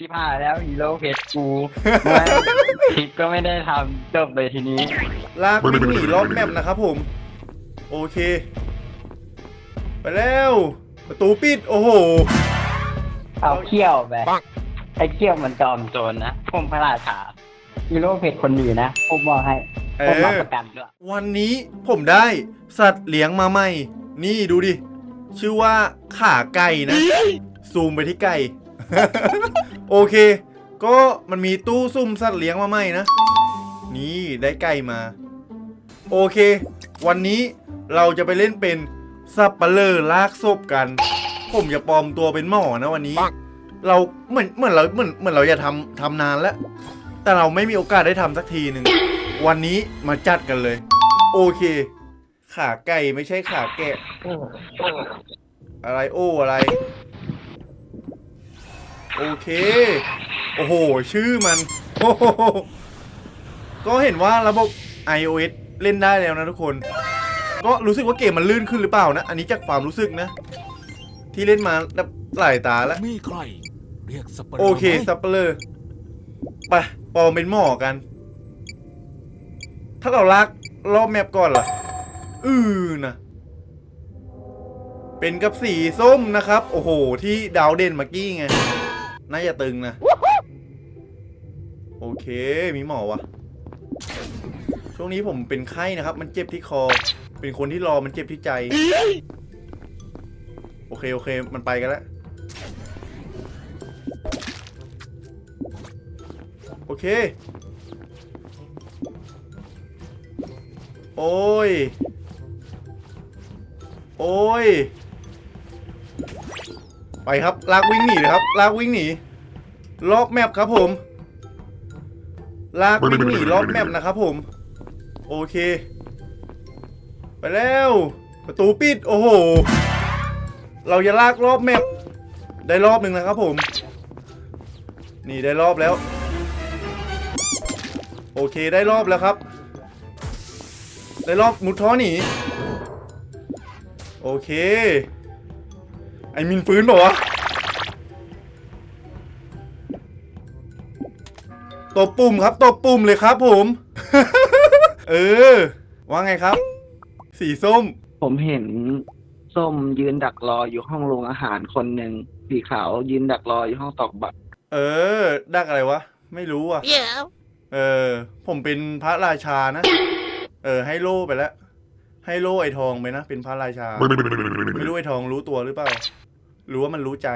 ชิพายแล้วฮีโร่เพชรกูไม่คลิปก็ไม่ได้ทำจบเลยทีนี้ลากวิ่งหนีรอบแมปนะครับผม โอเค ไปแล้ว ประตูปิด โอ้โห เอาเขี้ยวไปไอ้เขี้ยวมันจอมโจรนะผมพระราชาฮีโร่เพชรคนนี้นะผมบอกให้เอผมรับอประกันด้วยวันนี้ผมได้สัตว์เลี้ยงมาใหม่ นี่ดูดิ ชื่อว่าขาไก่นะ ซูมไปที่ไก่ โอเค ก็มันมีตู้ซุ่มสัตว์เลี้ยงมาใหม่นะ นี่ได้ไก่มา โอเค วันนี้เราจะไปเล่นเป็นสับปะเลอลากศพกัน ผมจะปลอมตัวเป็นหมอนะวันนี้ เราเหมือนเหมือนเราเหมือนเหมือนเราจะทำทำนานแล้ว แต่เราไม่มีโอกาสได้ทำสักทีหนึ่ง วันนี้มาจัดกันเลย โอเค ขาไก่ไม่ใช่ขาแกะ อะไรโอ้อะไร โอเค โอ้โห ชื่อมันโอ้โหก็เห็นว่าระบบ iOS เล่นได้แล้วนะทุกคน ก็รู้สึกว่าเกมมันลื่นขึ้นหรือเปล่านะ อันนี้จากความรู้สึกนะ ที่เล่นมาหลายตาแล้ว มีใคร เรียกสับปะรดโอเคไหมซัปเปอร์เลอร์ไปปอมเป็นหมอกัน ถ้าเราลากรอบแมปก่อนล่ะ อือนะ เป็นกับสีส้มนะครับ โอ้โห ที่ดาวเด่นเมื่อกี้ไง น่าจะตึงนะ โอเค มีหมอวะช่วงนี้ผมเป็นไข้นะครับ มันเจ็บที่คอ เป็นคนที่รอมันเจ็บที่ใจ โอเค โอเค มันไปกันแล้ว โอเค โอ้ย โอ้ย ไปครับ ลากวิ่งหนีเลยครับ ลากวิ่งหนี รอบแมปครับผม ลากวิ่งหนีรอบแมปนะครับผม โอเค ไปแล้ว ประตูปิด โอ้โห เราจะลากรอบแมปได้รอบหนึ่งนะครับผม นี่ได้รอบแล้ว โอเคได้รอบแล้วครับ ได้รอบมุดท้อหนี โอเค อ้มินฟื้นบอกวะตบปุ่มครับตบปุ่มเลยครับผม เออ ว่าไงครับ สีส้ม ผมเห็นส้มยืนดักรออยู่ห้องโรงอาหารคนหนึ่งสีขาวยืนดักรออยู่ห้องตอกบัตรเออ ดักอะไรวะ ไม่รู้อะเออ ผมเป็นพระราชานะ เออ ให้โล่ไปแล้ว ให้โล่ไอ้ทองไปนะ เป็นพระราชา ไม่รู้ไอ้ทองรู้ตัวหรือเปล่าห รือว่ามันรู้ใจ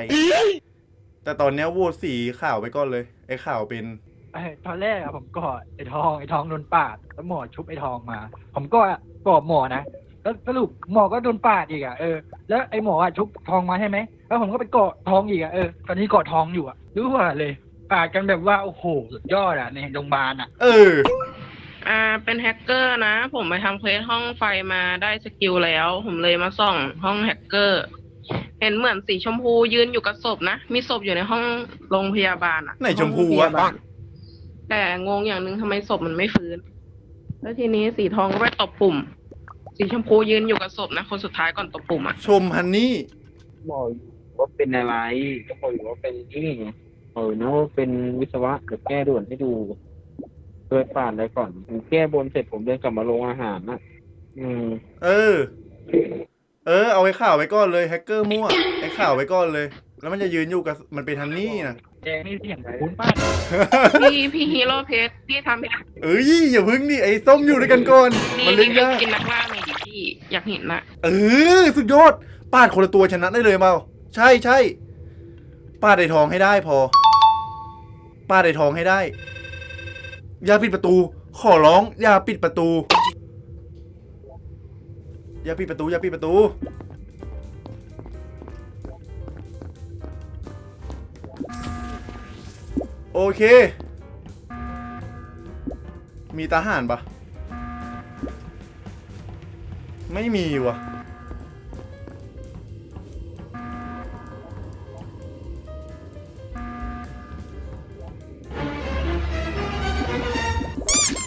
แต่ตอนเนี้ยโหวตสีข่าวไปก่อนเลย ไอ้ข่าวเป็น ไอ้ตอนแรกอะผมกอดไอ้ทองไอ้ทองโดนปาดแล้วหมอชุบไอ้ทองมา ผมก็กอดหมอนะแล้วสรุปหมอก็โดนปาดอีกอะเออแล้วไอ้หมออะชุบทองมาใช่ไหมแล้วผมก็ไปกอดทองอีกอะเออตอนนี้กอดทองอยู่อะรู้ว่าเลยปาดกันแบบว่าโอ้โหสุดยอดอะในโรงพยาบาลอะเออ อ่า เป็นแฮกเกอร์นะ ผมไปทำเควสห้องไฟมาได้สกิลแล้ว ผมเลยมาส่องห้องแฮกเกอร์ เห็นเหมือนสีชมพูยืนอยู่กับศพนะ มีศพอยู่ในห้องโรงพยาบาลอะไหนชมพูห้องวะพยาบาลแต่งงอย่างหนึ่งทำไมศพมันไม่ฟื้น แล้วทีนี้สีทองก็ไปตบปุ่ม สีชมพูยืนอยู่กับศพนะ คนสุดท้ายก่อนตบปุ่มอะชมฮันนี่ บอกอยู่ว่าเป็นอะไรก็บอกอยู่ว่าเป็นนี่ไงเออนะว่าเป็นวิศวะเดี๋ยวแก้ด่วนให้ดูโดยผ่านเลยก่อนผมแก้บนเสร็จผมเดินกลับมาโรงอาหารนะอืม เออ เออเอาไอ้ข่าวไปก่อนเลยแฮกเกอร์มั่วไอ้ข่าวไปก่อนเลย แล้วมันจะยืนอยู่กับมันเป็นฮันนี่นะแดงนี่เสียงคุ้นป้าพี่พี่ฮีโร่เพชรพี่ทำให้เอ้ยอย่าพึ่งดิไอ้ส้มอยู่ด้วยกันก่อนพี่มันเล่นยากกินนักล่าหน่อยดิพี่อยากเห็นนะเออสุดยอดปาดคนละตัวชนะได้เลยเปล่าใช่ใช่ปาดไอ้ทองให้ได้พอปาดไอ้ทองให้ได้ อย่าปิดประตู ขอร้องอย่าปิดประตู อย่าปิดประตูอย่าปิดประตู โอเค มีทหารปะไม่มีวะ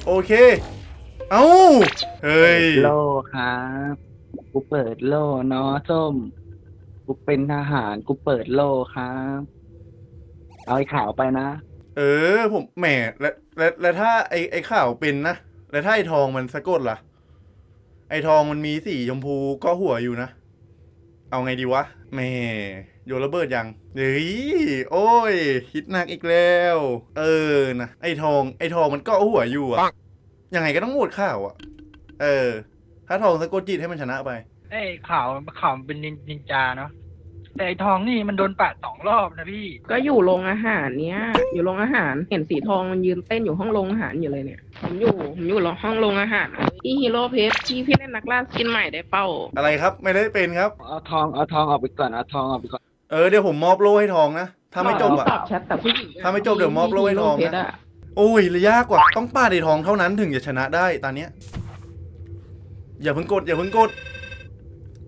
โอเค เอ้า เฮ้ย โลครับ กูเปิดโลเนาะส้ม กูเป็นทหาร กูเปิดโลครับ เอาไอ้ขาวไปนะ เออ ผมแหมแล้วแล้วแล้วถ้าไอ้ไอ้ข่าวเป็นนะ แล้วถ้าไอ้ทองมันสะกดล่ะ ไอ้ทองมันมีสีชมพูก็หัวอยู่นะ เอาไงดีวะแหมโยนระเบิดยังเฮ้ยโอ้ยคิดหนักอีกแล้ว เออนะไอ้ทองไอ้ทองมันก็หัวอยู่อะยังไงก็ต้องโหวตข่าวอะเออ ถ้าทองสะกดจิตให้มันชนะไป ไอ้ข่าวข่าวมันเป็นนินนินจาเนาะแต่ไอ้ทองนี่มันโดนปาดสองรอบนะพี่ก็อยู่โรงอาหารเนี้ย อยู่โรงอาหาร เห็นสีทองมันยืนเต้นอยู่ห้องโรงอาหารอยู่เลยเนี่ย ผมอยู่ ผมอยู่ห้องโรงอาหารพี่ฮีโร่เพชรพี่พี่เล่นนักล่าสกินใหม่ได้เป้า อะไรครับ ไม่ได้เป็นครับ เอาทองเอาทองออกไปก่อนเอาทองออกไปก่อนเออเดี๋ยวผมมอบโล่ให้ทองนะ ถ้าไม่จบอะ ตอบแชทแต่ผู้หญิงอะถ้าไม่จบเดี๋ยวมอบโล่ให้ทองนะพี่ฮีโร่เพชรอะโอ้ยระยากกว่า ต้องปาดไอ้ทองเท่านั้นถึงจะชนะได้ตอนเนี้ย อย่าเพิ่งกด อย่าเพิ่งกด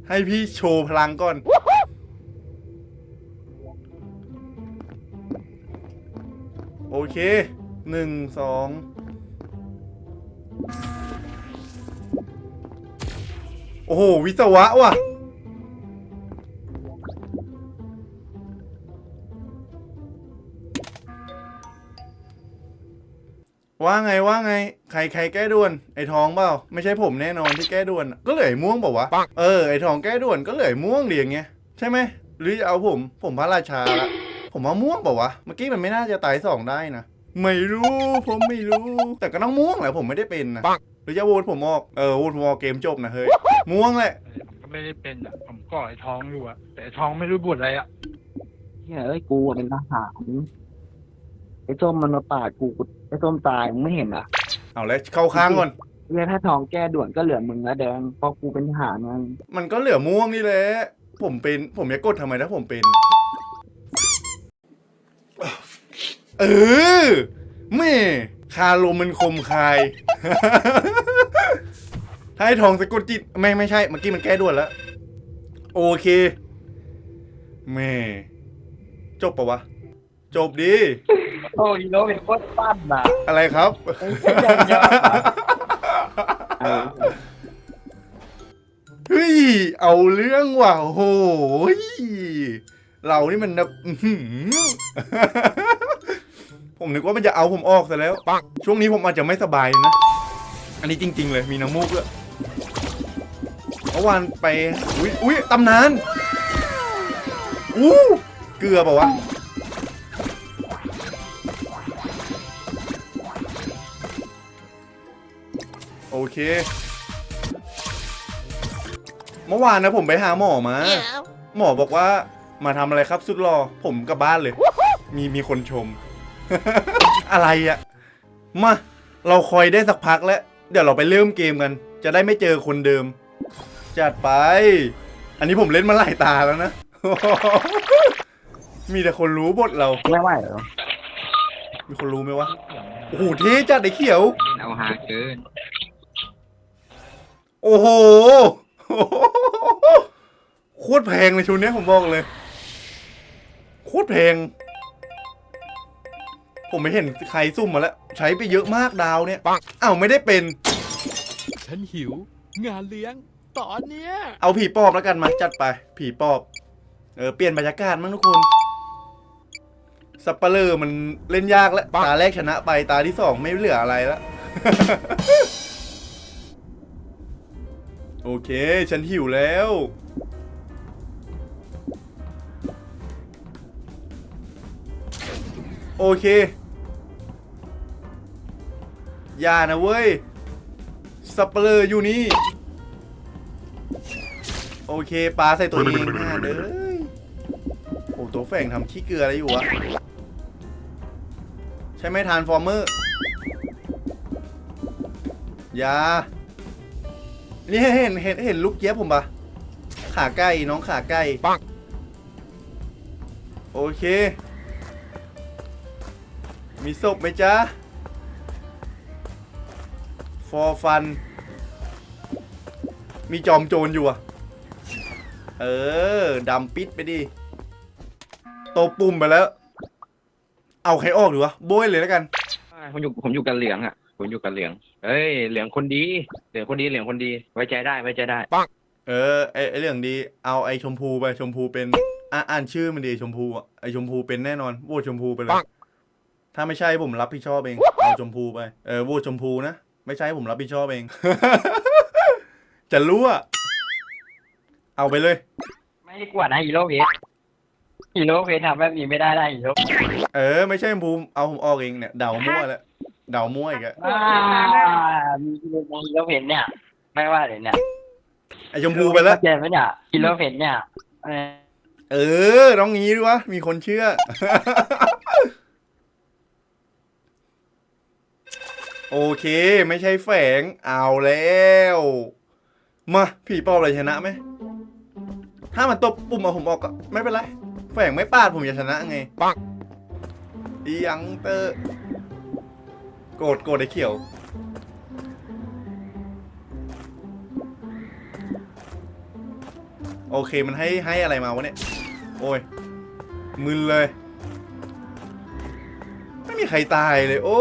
ให้พี่โชว์พลังก่อน โอเคหนึ่งสองโอ้โห วิศวะว่ะ ว่าไงว่าไง ใครใครแก้ด่วน ไอ้ทองเปล่าไม่ใช่ผมแน่นอนที่แก้ด่วน ก็เหลือไอ้ม่วงเปล่าวะเออไอ้ทองแก้ด่วนก็เหลือไอ้ม่วงดีอย่างเงี้ยใช่ไหมหรือจะเอาผม ผมพระราชาละผมว่าม่วงเปล่าวะเมื่อกี้มันไม่น่าจะตายสองได้นะไม่รู้ผมไม่รู้ แต่ก็ต้องม่วงแหละผมไม่ได้เป็นนะหรือจะโหวตผมออกเออโหวตผมออกเกมจบนะเฮ้ยม่วงแหละผมก็ไม่ได้เป็นอะผมก่อไอ้ทองอยู่อะแต่ไอ้ทองไม่รู้บทอะไรอะ เฮ้ยเอ้ยกูเป็นทหาร ไอ้ส้มมันมาปาดกูกูไอ้ส้มตายมึงไม่เห็นอะเอาแล้วเข้าข้างก่อน เนี่ยถ้าทองแก้ด่วนก็เหลือมึงแล้วแดงเพราะกูเป็นทหารไงมันก็เหลือม่วงนี่แหละ ผมเป็น ผมจะกดทำไมถ้าผมเป็น เออแม่คาลมมันคมคาย ถ้าให้ทองสะกดจิต ไม่ไม่ใช่ เมื่อกี้มันแก้ด่วนแล้ว โอเคแม่จบปะวะ จบดี โอ้ยโนเป็นโคตรปั้นอะอะไรครับ เฮ้ย เอาเรื่องว่ะโอ้โหยเรานี่มันแบบอื้อหือผมนึกว่ามันจะเอาผมออกซะแล้ว ช่วงนี้ผมอาจจะไม่สบายนะ อันนี้จริง ๆ เลยมีน้ำมูกด้วยเมื่อวานไป อุ้ยอุ้ยตำนาน อู้ เกลือเปล่าวะ เค เมื่อวานนะผมไปหาหมอมา หมอบอกว่ามาทำอะไรครับสุดรอ ผมกลับบ้านเลย มีมีคนชม อะไรอะมา เราคอยได้สักพักแล้ว เดี๋ยวเราไปเริ่มเกมกัน จะได้ไม่เจอคนเดิม จัดไป อันนี้ผมเล่นมาหลายตาแล้วนะ มีแต่คนรู้บทเรา ไม่ไหวเหรอมีคนรู้ไหมวะ โอ้โหเท่จัดไอ้เขียว เอาหาเกิน โอ้โหโคตรแพงเลยชุดเนี้ยผมบอกเลยโคตรแพง ผมไม่เห็นใครซุ่มมาแล้ว ใช้ไปเยอะมากดาวเนี่ยอ้าวไม่ได้เป็น ฉันหิว งานเลี้ยง ตอนเนี้ย เอาผีปอบแล้วกันมาจัดไป ผีปอบ เออเปลี่ยนบรรยากาศมั้งทุกคนสัปเปอร์มันเล่นยากแล้วตาแรกชนะไปตาที่สองไม่เหลืออะไรแล้ว โอเค ฉันหิวแล้ว โอเค อย่านะเว้ยสัปเปอร์อยู่นี่ โอเคปลาใส่ตัวเองหน้าเด้อโอ้ตัวแฝงทำขี้เกลืออะไรอยู่วะ ใช่ไหมทานฟอร์เมอร์ อยา นี่เห็นเห็นเห็นลูกเจี๊ยบผมปะขาไก่น้องขาไก่ปังโอเค มีศพไหมจ๊ะฟอร์ฟัน มีจอมโจรอยู่อะเออดำปิดไปดิโตปุ่มไปแล้ว เอาใครออกดีวะโบยเลยแล้วกัน ผมอยู่ผมอยู่กับเหลืองอะ ผมอยู่กับเหลือง เอ้ย เหลืองคนดี เหลืองคนดี เหลืองคนดี ไว้ใจได้ ไว้ใจได้ เออไอไอเรื่องดี เอาไอชมพูไปชมพูเป็นอะอ่านชื่อมันดีชมพูอะไอชมพูเป็นแน่นอนโหวตชมพูไปเลย ถ้าไม่ใช่ผมรับผิดชอบเองเอาชมพูไปเออโหวตชมพูนะไม่ใช่ผมรับผิดชอบเอง จะรู้อะเอาไปเลย ไม่ได้กลัวนะฮีโร่เพชรฮีโร่เพชรทำแบบนี้ไม่ได้นะฮีโร่เออ ไม่ใช่ชมพูเอาผมออกเองเนี่ยเดามั่วแล้ว เดามั่วอีกอะอ่ามีฮีโร่เพชรเนี่ย ไม่ว่าเลยเนี่ยไอชมพูไปแล้วเจนไหมเนี่ยฮีโร่เพชรเนี่ยเออเออ ต้องงี้ด้วยวะ มีคนเชื่อ โอเค ไม่ใช่แฝง เอาแล้ว มาผีปอบอะไรชนะไหม ถ้ามันตบปุ่มเอาผมออกก็ไม่เป็นไร แฝงไม่ปาดผมจะชนะไง ปังอียังเตอร์ โกรธโกรธไอ้เขียว โอเคมันให้ให้อะไรมาวะเนี่ย โอ้ย มึนเลย ไม่มีใครตายเลย โอ้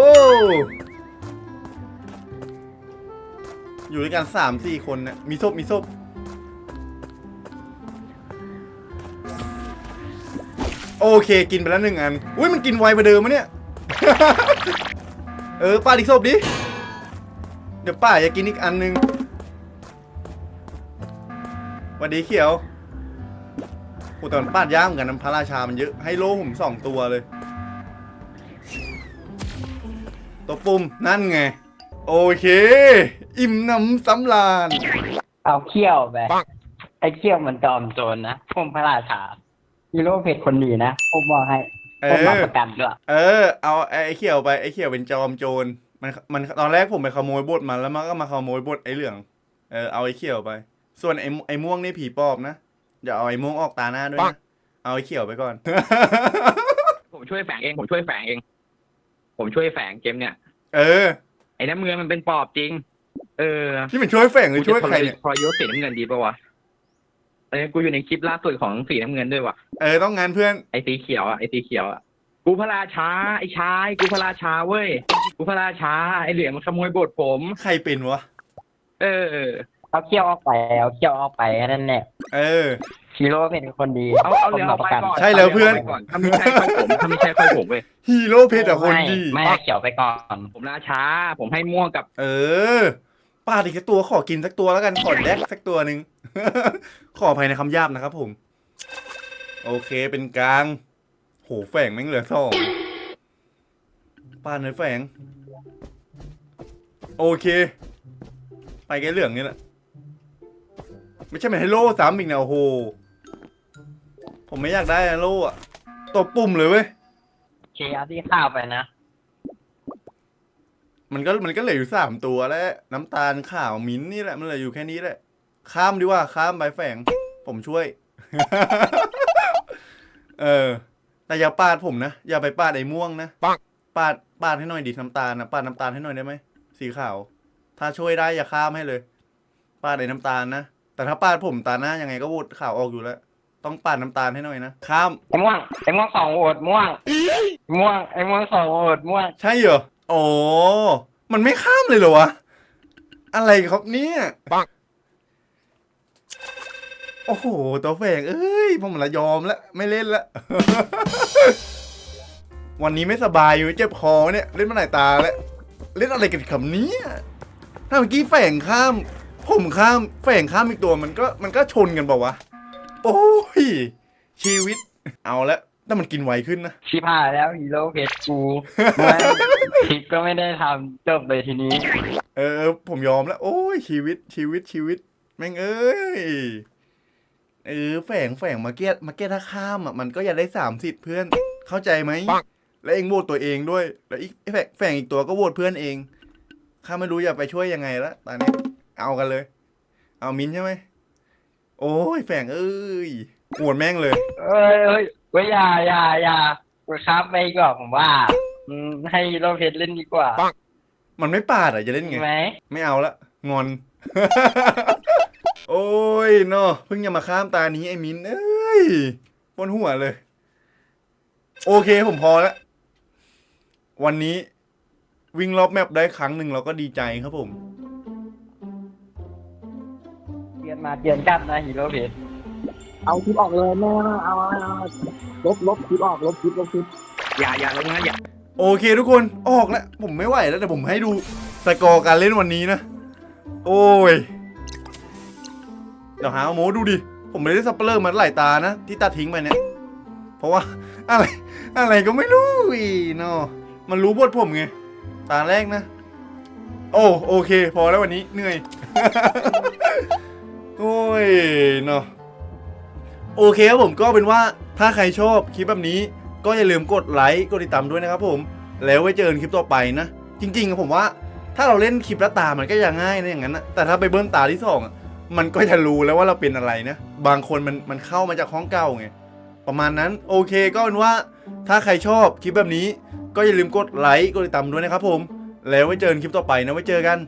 อยู่ด้วยกันสามสี่คนเนี่ยมีศพมีศพโอเค กินไปแล้วหนึ่งอัน อุ้ยมันกินไวกว่าเดิมมะเนี่ย เออป้าอีกศพดิ เดี๋ยวป้าอยากกินอีกอันหนึงวัสดีเขียวโอ้แต่มันป้าดยากเหมือนกันน้ำพระราชามันเยอะ ให้โล่ผมสองตัวเลย ตัวปุ่มนั่นไง โอเค อิ่มน้ำสำราญ เอาเขี้ยวไปไอ้เขี้ยวมันจอมโจรนะผมพระราชาฮีโร่เพชรคนดีนะผมบอกให้ เอผมรับอประกันด้วยเออ เอาไอ้เขียวไปไอ้เขียวเป็นจอมโจรมันมันตอนแรกผมไปขโมยบทมันแล้วมันก็มาขโมยบทไอ้เหลืองเออเอาไอ้เขียวไป ส่วนไอ้ไอ้ม่วงนี่ผีปอบนะอย่าเอาไอ้ม่วงออกตาหน้าด้วยนะเอาไอ้เขียวไปก่อน ผมช่วยแฝงเอง ผมช่วยแฝงเอง ผมช่วยแฝงเกมเนี่ย เออ ไอ้น้ำเงินมันเป็นปอบจริง เออที่มันช่วยแฝงหรือช่วยใครเนี่ยพอยศสีน้ำเงินดีปะวะ เอ้ยกูอยู่ในคลิปล่าสุดของสีน้ำเงินด้วยวะเออต้องงานเพื่อนไอ้สีเขียวอะไอ้สีเขียวอะกูพระราชาไอ้ชายกูพระราชาเว้ยกูพระราชาไอ้เหลืองมันขโมยบทผม ใครเป็นวะเออเอาเขี้ยวออกไปเอาเขี้ยวออกไปแค่นั่นแหละเออ ฮีโร่เพชรคนดีเอาเอาเหลืองออกไปก่อนใช่แล้วเพื่อนาหลืงกไปก่อนถ้าไม่ใช่ค่อยผมถ้าไม่ใช่ค่อยผมเว้ยฮีโร่เพชรอะคนดี ไม่ไม่เอาเขียวไปก่อน ผมราชาผมให้ม่วงกับ เออ ปาดอีกสักตัวขอกินสักตัวแล้วกันขอแดกสักตัวหนึ่ง ขออภัยในคำหยาบนะครับผม โอเคเป็นกลาง โหแฝงแม่งเหลือสองปาดเนื้อแฝง โอเค ไปแกเหลืองนี่แหละ ไม่ใช่เป็นไฮโลซ้ำอีกนะโอ้โห ผมไม่อยากได้ไฮโลอะตบปุ่มเลยเว้ย เคเอาที่ข้าวไปนะ มันก็มันก็เหลืออยู่สามตัวแล้วน้ำตาลขาวมิ้นท์นี่แหละมันเหลืออยู่แค่นี้แหละ ข้ามดีกว่าข้ามใบแฝง ผมช่วย เออ แต่อย่าปาดผมนะ อย่าไปปาดไอ้ม่วงนะปังปาดปาดให้หน่อยดิน้ำตาลนะปาดน้ำตาลให้หน่อยได้ไหมสีขาว ถ้าช่วยได้อย่าข้ามให้เลย ปาดไอ้น้ำตาลนะแต่ถ้าปาดผมตาหน้ายังไงก็โหวตขาวออกอยู่แล้ว ต้องปาดน้ำตาลให้หน่อยนะข้าม ไอ้ม่วงไอ้ม่วงสองโหวตม่วงม่วงไอ้ม่วงสองโหวตม่วง ใช่เหรอ โอ้มันไม่ข้ามเลยเหรอวะ อะไรครับเนี่ยปังโอ้โห ตัวแฝงเอ้ยผมละยอมแล้วไม่เล่นละ วันนี้ไม่สบายอยู่เจ็บคอเนี่ย เล่นมาหลายตาแล้ว เล่นอะไรกันคำนี้ถ้าเมื่อกี้แฝงข้าม ผมข้ามแฝงข้ามอีกตัวมันก็มันก็ชนกันเปล่าวะ โอ้ยชีวิต เอาละ แต่มันกินไวขึ้นนะ ชิพายแล้วฮีโร่เพชรกูไม่คลิปก็ไม่ได้ทำจบเลยทีนี้ เออ ผมยอมแล้ว โอ้ยชีวิตชีวิตชีวิต แม่งเอ้ย เออแฝงแฝงมาเก็ตมาเก็ตถ้าข้ามอะมันก็อย่าได้สามสิทธิ์เพื่อน เข้าใจไหมปังแล้วเองโหวตตัวเองด้วย แล้วอีกแฝงแฝงอีกตัวก็โหวตเพื่อนเอง ข้าไม่รู้จะไปช่วยยังไงละตอนนี้ เอากันเลย เอามินใช่ไหม โอ้ยแฝงเอ้ยโหวตแม่งเลย เอ้ยเอ้ยเว้ยอย่าอย่าอย่าครับไปดีกว่าผมว่าอืมให้ฮีโร่เพชรเล่นดีกว่ามันไม่ปาดอะจะเล่นไง ใช่ไหมไม่เอาละงอน โอ้ยเนาะเพิ่งจะมาข้ามตานี้ไอ้มินเอ้ยปวดหัวเลย โอเคผมพอแล้ววันนี้ วิ่งรอบแมปได้ครั้งหนึ่งเราก็ดีใจครับผมเตือนมาเตือนกลับนะฮีโร่เพชร เอาคลิปออกเลยแม่เอาเอาลบลบคลิปออกลบคลิปลบคลิปอย่าอย่าลงนะอย่าโอเคทุกคนออกแล้วผมไม่ไหวแล้วแต่ผมให้ดูสกอร์การเล่นวันนี้นะ โอ้ยเดี๋ยวหาโมดูดิ ผมไม่ได้สเปเลอร์มาหลายตานะ ที่ตัดทิ้งไปเนี่ย เพราะว่าอะไร อะไรก็ไม่รู้อีนาะมันรู้บทผมไง ตาแรกนะ โอ้โอเค พอแล้ววันนี้เหนื่อย โอ้ยเนาะ โอเคครับผมก็เป็นว่าถ้าใครชอบคลิปแบบนี้ ก็อย่าลืมกดไลค์กดติดตามด้วยนะครับผม แล้วไว้เจอกันคลิปต่อไปนะ จริงๆผมว่าถ้าเราเล่นคลิปล้วตามันก็ยังง่ายนะอย่างนั้นนะแต่ถ้าไปเบิ้ลตาที่สองอะมันก็จะรู้แล้วว่าเราเป็นอะไรนะ บางคนมันมันเข้ามาจากห้องเก่าไงประมาณนั้นโอเคก็เป็นว่าถ้าใครชอบคลิปแบบนี้ ก็อย่าลืมกดไลค์กดติดตามด้วยนะครับผม แล้วไว้เจอกันคลิปต่อไปนะไว้เจอกัน